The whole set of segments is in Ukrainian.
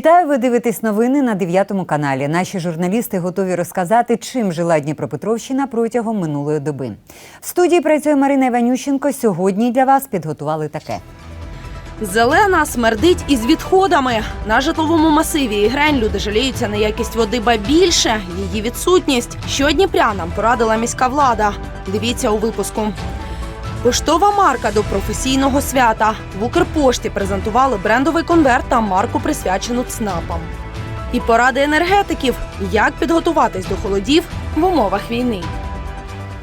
Вітаю! Ви дивитесь новини на 9 каналі. Наші журналісти готові розказати, чим жила Дніпропетровщина протягом минулої доби. В студії працює Марина Іванющенко. Сьогодні для вас підготували таке. Зелена смердить із відходами. На житловому масиві Ігрень люди жаліються на якість води, ба більше її відсутність. Що Дніпрянам порадила міська влада. Дивіться у випуску. Поштова марка до професійного свята. В Укрпошті презентували брендовий конверт та марку, присвячену ЦНАПам. І поради енергетиків, як підготуватись до холодів в умовах війни.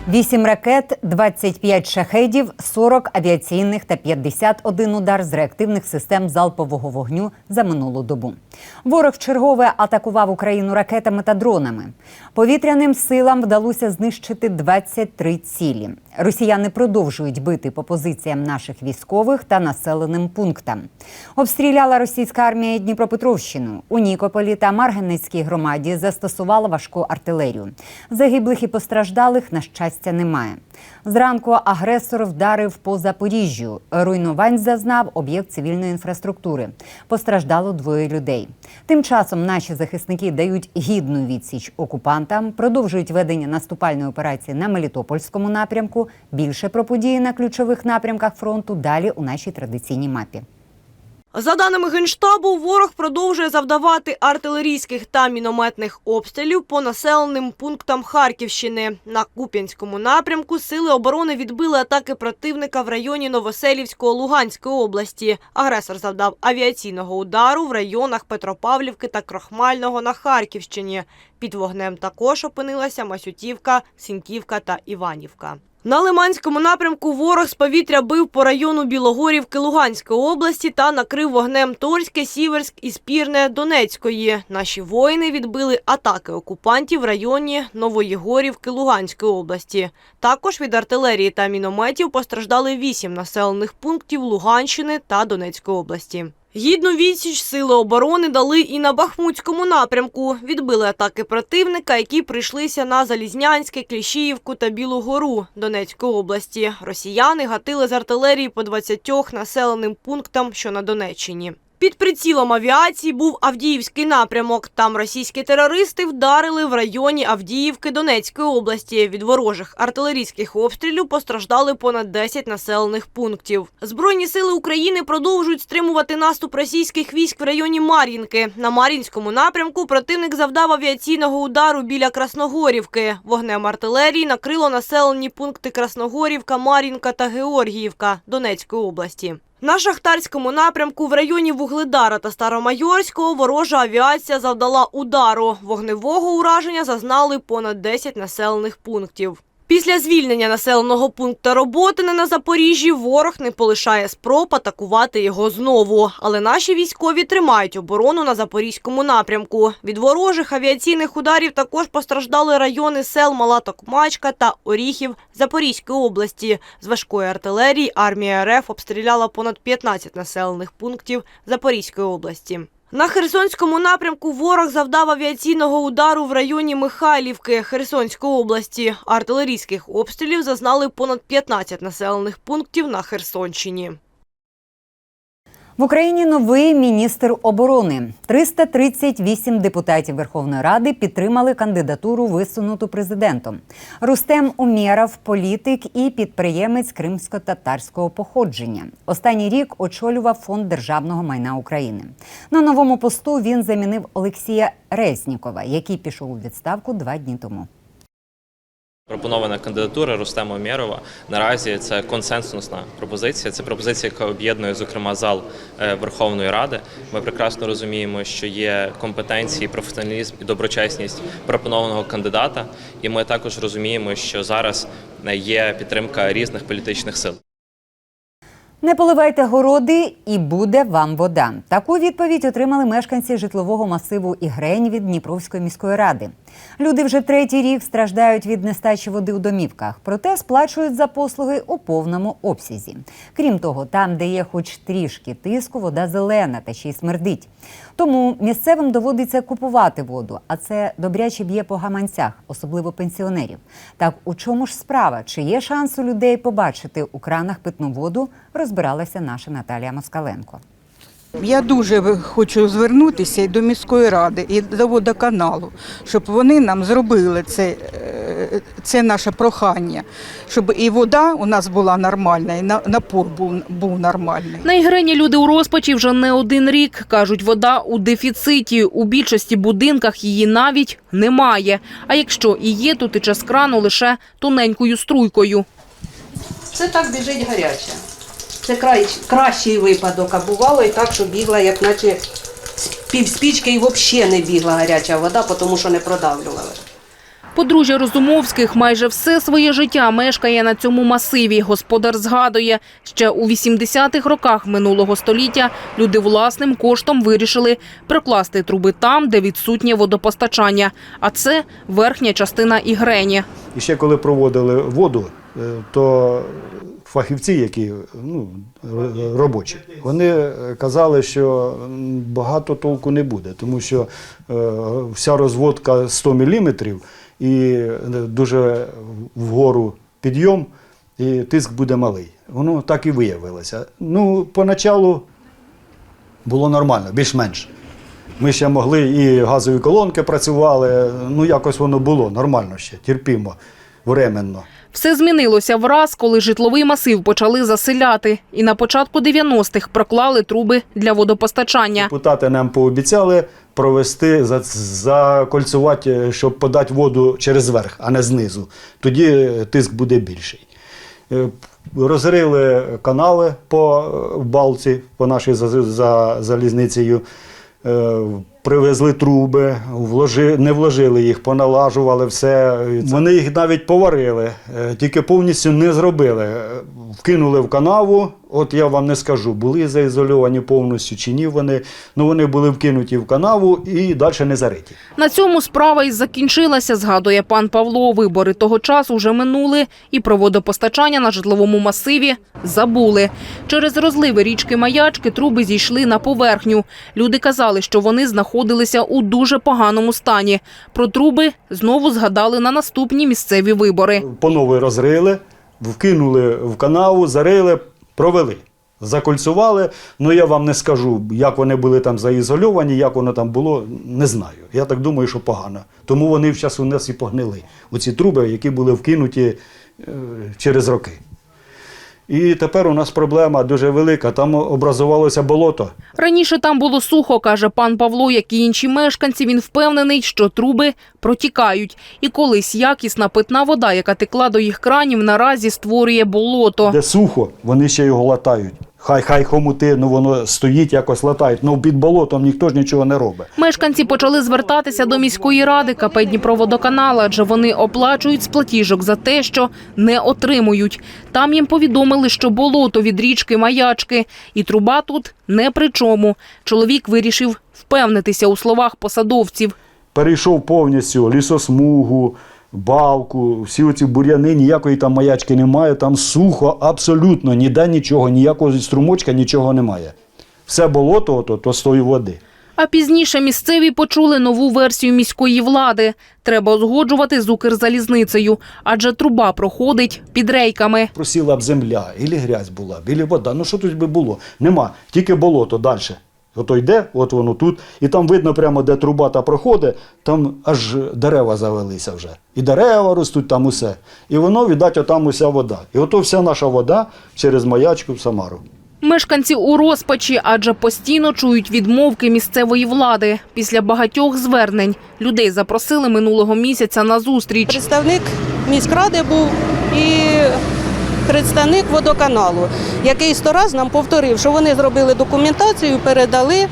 8 ракет, 25 шахедів, 40 авіаційних та 51 удар з реактивних систем залпового вогню за минулу добу. Ворог чергове атакував Україну ракетами та дронами. Повітряним силам вдалося знищити 23 цілі. Росіяни продовжують бити по позиціям наших військових та населеним пунктам. Обстріляла російська армія Дніпропетровщину. У Нікополі та Марганецькій громаді застосувала важку артилерію. Загиблих і постраждалих, на щастя, немає. Зранку агресор вдарив по Запоріжжю. Руйнувань зазнав об'єкт цивільної інфраструктури. Постраждало двоє людей. Тим часом наші захисники дають гідну відсіч окупантам, продовжують ведення наступальної операції на Мелітопольському напрямку. Більше про події на ключових напрямках фронту далі у нашій традиційній мапі. За даними Генштабу, ворог продовжує завдавати артилерійських та мінометних обстрілів по населеним пунктам Харківщини. На Куп'янському напрямку сили оборони відбили атаки противника в районі Новоселівського Луганської області. Агресор завдав авіаційного удару в районах Петропавлівки та Крохмального на Харківщині. Під вогнем також опинилася Масютівка, Сіньківка та Іванівка. На Лиманському напрямку ворог з повітря бив по району Білогорівки Луганської області та накрив вогнем Торське, Сіверськ і Спірне Донецької. Наші воїни відбили атаки окупантів в районі Новоєгорівки Луганської області. Також від артилерії та мінометів постраждали вісім населених пунктів Луганщини та Донецької області. Гідну відсіч сили оборони дали і на Бахмутському напрямку. Відбили атаки противника, які прийшлися на Залізнянське, Кліщіївку та Білу Гору Донецької області. Росіяни гатили з артилерії по 20 населеним пунктам, що на Донеччині. Під прицілом авіації був Авдіївський напрямок. Там російські терористи вдарили в районі Авдіївки Донецької області. Від ворожих артилерійських обстрілів постраждали понад 10 населених пунктів. Збройні сили України продовжують стримувати наступ російських військ в районі Мар'їнки. На Мар'їнському напрямку противник завдав авіаційного удару біля Красногорівки. Вогнем артилерії накрило населені пункти Красногорівка, Мар'їнка та Георгіївка Донецької області. На шахтарському напрямку в районі Вугледара та Старомайорського ворожа авіація завдала удару. Вогневого ураження зазнали понад 10 населених пунктів. Після звільнення населеного пункту Роботине на Запоріжжі ворог не полишає спроб атакувати його знову. Але наші військові тримають оборону на запорізькому напрямку. Від ворожих авіаційних ударів також постраждали райони сел Мала Токмачка та Оріхів Запорізької області. З важкої артилерії армія РФ обстріляла понад 15 населених пунктів Запорізької області. На Херсонському напрямку ворог завдав авіаційного удару в районі Михайлівки Херсонської області. Артилерійських обстрілів зазнали понад 15 населених пунктів на Херсонщині. В Україні новий міністр оборони. 338 депутатів Верховної Ради підтримали кандидатуру, висунуту президентом. Рустем Умєров – політик і підприємець кримсько-татарського походження. Останній рік очолював фонд державного майна України. На новому посту він замінив Олексія Резнікова, який пішов у відставку два дні тому. Пропонована кандидатура Рустема Умєрова наразі це консенсусна пропозиція. Це пропозиція, яка об'єднує зокрема зал е, Верховної Ради. Ми прекрасно розуміємо, що є компетенції, професіоналізм і доброчесність пропонованого кандидата. І ми також розуміємо, що зараз е, є підтримка різних політичних сил. Не поливайте городи і буде вам вода. Таку відповідь отримали мешканці житлового масиву Ігрень від Дніпровської міської ради. Люди вже третій рік страждають від нестачі води у домівках, проте сплачують за послуги у повному обсязі. Крім того, там, де є хоч трішки тиску, вода зелена та ще й смердить. Тому місцевим доводиться купувати воду, а це добряче б'є по гаманцях, особливо пенсіонерів. Так у чому ж справа? Чи є шанс у людей побачити у кранах питну воду? Розбиралася наша Наталія Москаленко. Я дуже хочу звернутися і до міської ради, і до водоканалу, щоб вони нам зробили це, е, це наше прохання, щоб і вода у нас була нормальна, і напор був, був нормальний. Найгрені люди у розпачі вже не один рік. Кажуть, вода у дефіциті. У більшості будинках її навіть немає. А якщо і є, то тече з крану лише тоненькою струйкою. Це так біжить гаряча. Це край, кращий випадок, а бувало і так, що бігла, як наче з півспічки і взагалі не бігла гаряча вода, тому що не продавлювала. Подружжя Розумовських майже все своє життя мешкає на цьому масиві. Господар згадує, ще у 80-х роках минулого століття люди власним коштом вирішили прокласти труби там, де відсутнє водопостачання. А це верхня частина Ігрені. І ще коли проводили воду, е, то фахівці, які ну, робочі, вони е, казали, що багато толку не буде, тому що е, вся розводка 100 мм і е, дуже вгору підйом, і тиск буде малий. Воно так і виявилося. Ну, поначалу було нормально, більш-менш. Ми ще могли і газові колонки працювали, ну якось воно було нормально ще, терпімо, временно. Все змінилося враз, коли житловий масив почали заселяти. І на початку 90-х проклали труби для водопостачання. Депутати нам пообіцяли провести, за- закольцувати, щоб подати воду через верх, а не знизу. Тоді е, тиск буде більший. Е, Розрили канали по е, балці, по нашій за, за залізницею. Е, Привезли труби, вложи, не вложили їх, поналажували все. Вони їх навіть поварили, е, тільки повністю не зробили. Е, Вкинули в канаву. От я вам не скажу, були заізольовані повністю чи ні вони. Ну вони були вкинуті в канаву і далі не зариті. На цьому справа і закінчилася, згадує пан Павло. Вибори того часу вже минули, і про водопостачання на житловому масиві забули. Через розливи річки Маячки труби зійшли на поверхню. Люди казали, що вони знаходилися у дуже поганому стані. Про труби знову згадали на наступні місцеві вибори. По новій розрили, вкинули в канаву, зарили, провели. Закольцували, ну я вам не скажу, як вони були там заізольовані, як воно там було, не знаю. Я так думаю, що погано. Тому вони зараз у нас і погнили. Оці труби, які були вкинуті е, через роки. І тепер у нас проблема дуже велика. Там образувалося болото. Раніше там було сухо, каже пан Павло, як і інші мешканці. Він впевнений, що труби протікають. І колись якісна питна вода, яка текла до їх кранів, наразі створює болото. Де сухо, вони ще його латають. Хай хай хомути, ну воно стоїть, якось латають. Ну під болотом ніхто ж нічого не робить. Мешканці почали звертатися до міської ради КП Дніпроводоканала, адже вони оплачують з платіжок за те, що не отримують. Там їм повідомили, що болото від річки Маячки, і труба тут не при чому. Чоловік вирішив впевнитися у словах посадовців. Перейшов повністю лісосмугу, балку, всі оці бур'яни, ніякої там маячки немає, там сухо, абсолютно, ніде нічого, ніякого струмочка, нічого немає. Все болото ото, то з тої води. А пізніше місцеві почули нову версію міської влади. Треба узгоджувати з Укрзалізницею, адже труба проходить під рейками. Просіла б земля, ілі грязь була, б, ілі вода. Ну що тут би було? Нема, тільки болото далі. Ото йде, от воно тут, і там видно прямо, де труба та проходить, там аж дерева завелися вже. І дерева ростуть там усе. І воно, віддать, отам уся вода. І ото вся наша вода через маячку в Самару. Мешканці у розпачі, адже постійно чують відмовки місцевої влади. Після багатьох звернень людей запросили минулого місяця на зустріч. Представник міськради був і представник водоканалу, який сто раз нам повторив, що вони зробили документацію, передали.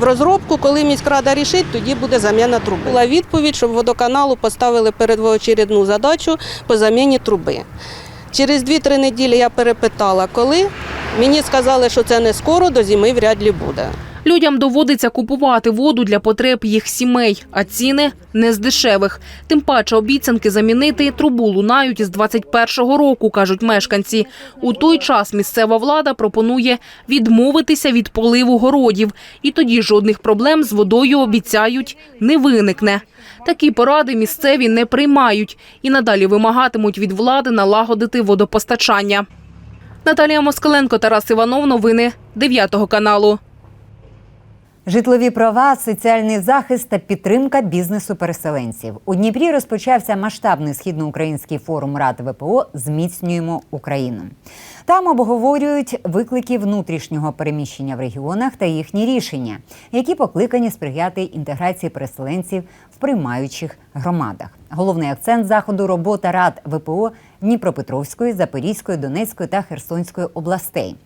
В розробку, коли міськрада рішить, тоді буде заміна труби. Була відповідь, щоб водоканалу поставили передвоочередну задачу по заміні труби. Через 2-3 неділі я перепитала, коли. Мені сказали, що це не скоро, до зими вряд ли буде. Людям доводиться купувати воду для потреб їх сімей, а ціни не з дешевих. Тим паче обіцянки замінити трубу лунають із 21-го року, кажуть мешканці. У той час місцева влада пропонує відмовитися від поливу городів. І тоді жодних проблем з водою, обіцяють, не виникне. Такі поради місцеві не приймають і надалі вимагатимуть від влади налагодити водопостачання. Наталія Москаленко, Тарас Іванов. Новини 9 каналу. Житлові права, соціальний захист та підтримка бізнесу переселенців у Дніпрі розпочався масштабний східноукраїнський форум Рад ВПО Зміцнюємо Україну. Там обговорюють виклики внутрішнього переміщення в регіонах та їхні рішення, які покликані сприяти інтеграції переселенців в приймаючих громадах. Головний акцент заходу робота рад ВПО Дніпропетровської, Запорізької, Донецької та Херсонської областей.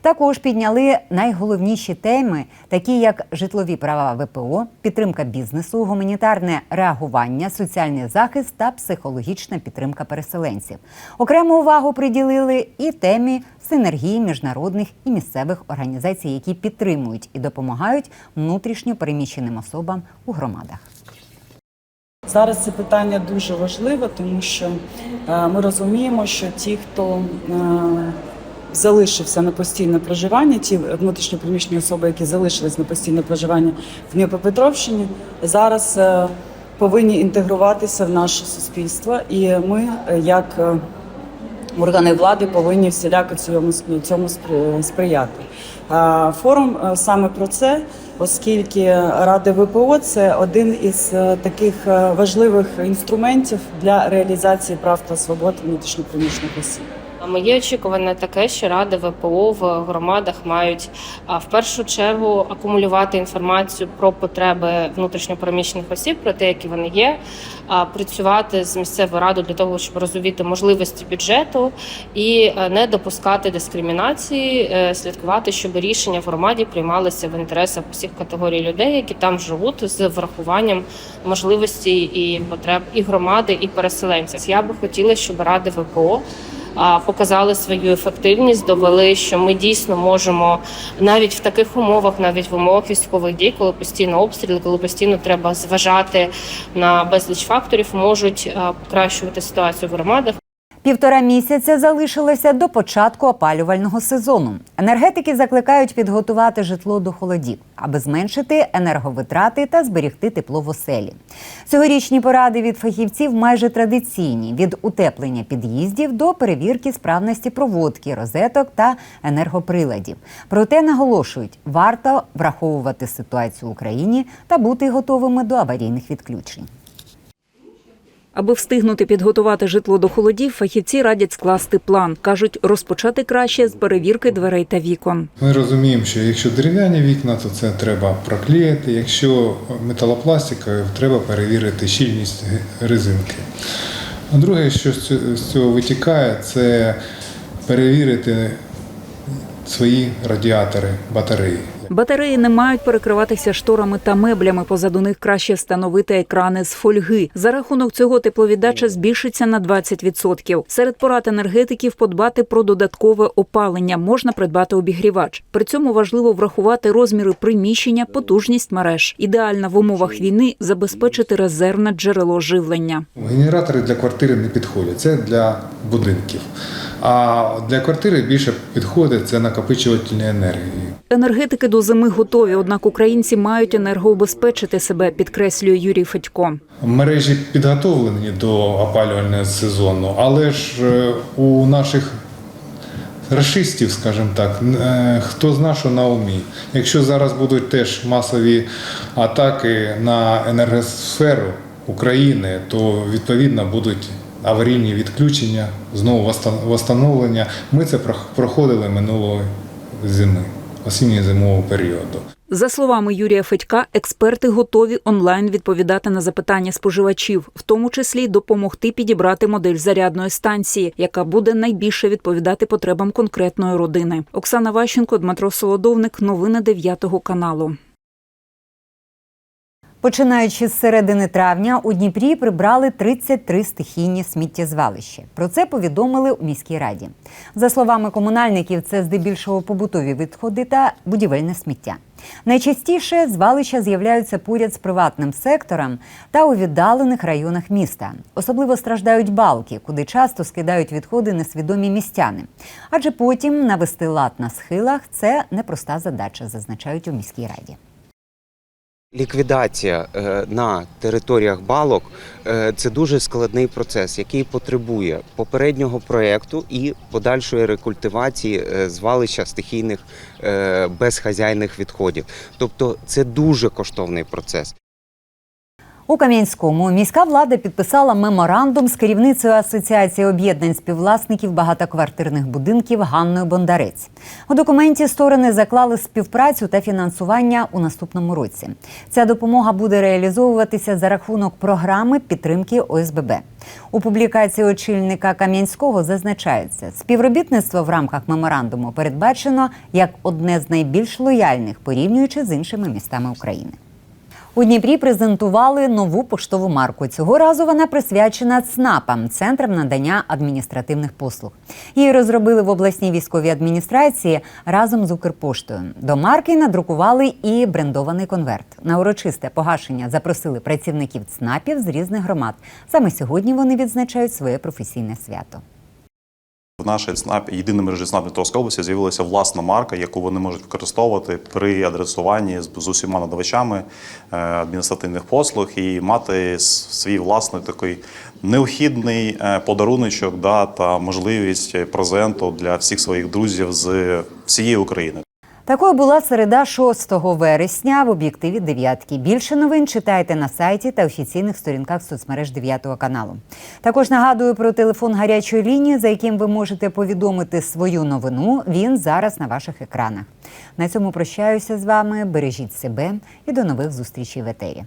Також підняли найголовніші теми, такі як житлові права ВПО, підтримка бізнесу, гуманітарне реагування, соціальний захист та психологічна підтримка переселенців. Окрему увагу приділили і темі синергії міжнародних і місцевих організацій, які підтримують і допомагають внутрішньо переміщеним особам у громадах. Зараз це питання дуже важливе, тому що е, ми розуміємо, що ті, хто е, залишився на постійне проживання, ті внутрішньопереміщені особи, які залишились на постійне проживання в Дніпропетровщині, зараз е, повинні інтегруватися в наше суспільство. І ми, як органи влади, повинні всіляко цьому, цьому спри- сприяти. Форум саме про це, оскільки Ради ВПО це один із е, таких е, важливих інструментів для реалізації прав та свобод внутрішньоприміщених осіб. Моє очікування таке, що ради ВПО в громадах мають в першу чергу акумулювати інформацію про потреби внутрішньопереміщених осіб, про те, які вони є, працювати з місцевою радою для того, щоб розуміти можливості бюджету і е, не допускати дискримінації, е, слідкувати, щоб рішення в громаді приймалися в інтересах усіх категорій людей, які там живуть, з врахуванням можливостей і потреб і громади, і переселенців. Я би хотіла, щоб ради ВПО показали свою ефективність, довели, що ми дійсно можемо навіть в таких умовах, навіть в умовах військових дій, коли постійно обстріли, коли постійно треба зважати на безліч факторів, можуть покращувати ситуацію в громадах. Півтора місяця залишилося до початку опалювального сезону. Енергетики закликають підготувати житло до холодів, аби зменшити енерговитрати та зберегти тепло в оселі. Цьогорічні поради від фахівців майже традиційні: від утеплення під'їздів до перевірки справності проводки, розеток та енергоприладів. Проте наголошують, варто враховувати ситуацію в Україні та бути готовими до аварійних відключень. Аби встигнути підготувати житло до холодів, фахівці радять скласти план. кажуть, розпочати краще з перевірки дверей та вікон. Ми розуміємо, що якщо дерев'яні вікна, то це треба проклеїти. Якщо металопластикові, треба перевірити щільність резинки. А друге, що з цього витікає, це перевірити свої радіатори, батареї. Батареї не мають перекриватися шторами та меблями. Позаду них краще встановити екрани з фольги. За рахунок цього тепловіддача збільшиться на 20%. Серед порад енергетиків подбати про додаткове опалення. Можна придбати обігрівач. При цьому важливо врахувати розміри приміщення, потужність мереж. Ідеально в умовах війни забезпечити резервне джерело живлення. Генератори для квартири не підходять, це для будинків. А для квартири більше підходить це накопичувальні енергії. Енергетики до зими готові, однак українці мають енергоубезпечити себе, підкреслює Юрій Федько. Мережі підготовлені до опалювального сезону, але ж е, у наших расистів, скажімо так, е, хто зна, що на умі. Якщо зараз будуть теж масові атаки на енергосферу України, то відповідно будуть аварійні відключення, знову восстановлення. Ми це прох- проходили минулої зими, осінньо-зимового періоду. За словами Юрія Федька, експерти готові онлайн відповідати на запитання споживачів, в тому числі допомогти підібрати модель зарядної станції, яка буде найбільше відповідати потребам конкретної родини. Оксана Ващенко, Дмитро Солодовник. Новини 9 каналу. Починаючи з середини травня у Дніпрі прибрали 33 стихійні сміттєзвалища. Про це повідомили у міській раді. За словами комунальників, це здебільшого побутові відходи та будівельне сміття. Найчастіше звалища з'являються поряд з приватним сектором та у віддалених районах міста. Особливо страждають балки, куди часто скидають відходи несвідомі містяни. Адже потім навести лад на схилах це непроста задача, зазначають у міській раді. Ліквідація е, на територіях балок е, це дуже складний процес, який потребує попереднього проєкту і подальшої рекультивації е, звалища стихійних безхазяйних відходів. Тобто це дуже коштовний процес. У Кам'янському міська влада підписала меморандум з керівницею Асоціації об'єднань співвласників багатоквартирних будинків Ганною Бондарець. У документі сторони заклали співпрацю та фінансування у наступному році. Ця допомога буде реалізовуватися за рахунок програми підтримки ОСББ. У публікації очільника Кам'янського зазначається, співробітництво в рамках меморандуму передбачено як одне з найбільш лояльних, порівнюючи з іншими містами України. У Дніпрі презентували нову поштову марку. Цього разу вона присвячена ЦНАПам центрам надання адміністративних послуг. Її розробили в обласній військовій адміністрації разом з Укрпоштою. До марки надрукували і брендований конверт. На урочисте погашення запросили працівників ЦНАПів з різних громад. Саме сьогодні вони відзначають своє професійне свято. В нашій ЦНАП, єдиній мережі Дніпровської області з'явилася власна марка, яку вони можуть використовувати при адресуванні з, усіма надавачами е, адміністративних послуг і мати свій власний такий необхідний е, подаруночок да, та можливість презенту для всіх своїх друзів з всієї України. Такою була середа 6 вересня в об'єктиві дев'ятки. Більше новин читайте на сайті та офіційних сторінках соцмереж 9 каналу. Також нагадую про телефон гарячої лінії, за яким ви можете повідомити свою новину. Він зараз на ваших екранах. На цьому прощаюся з вами. Бережіть себе і до нових зустрічей в етері.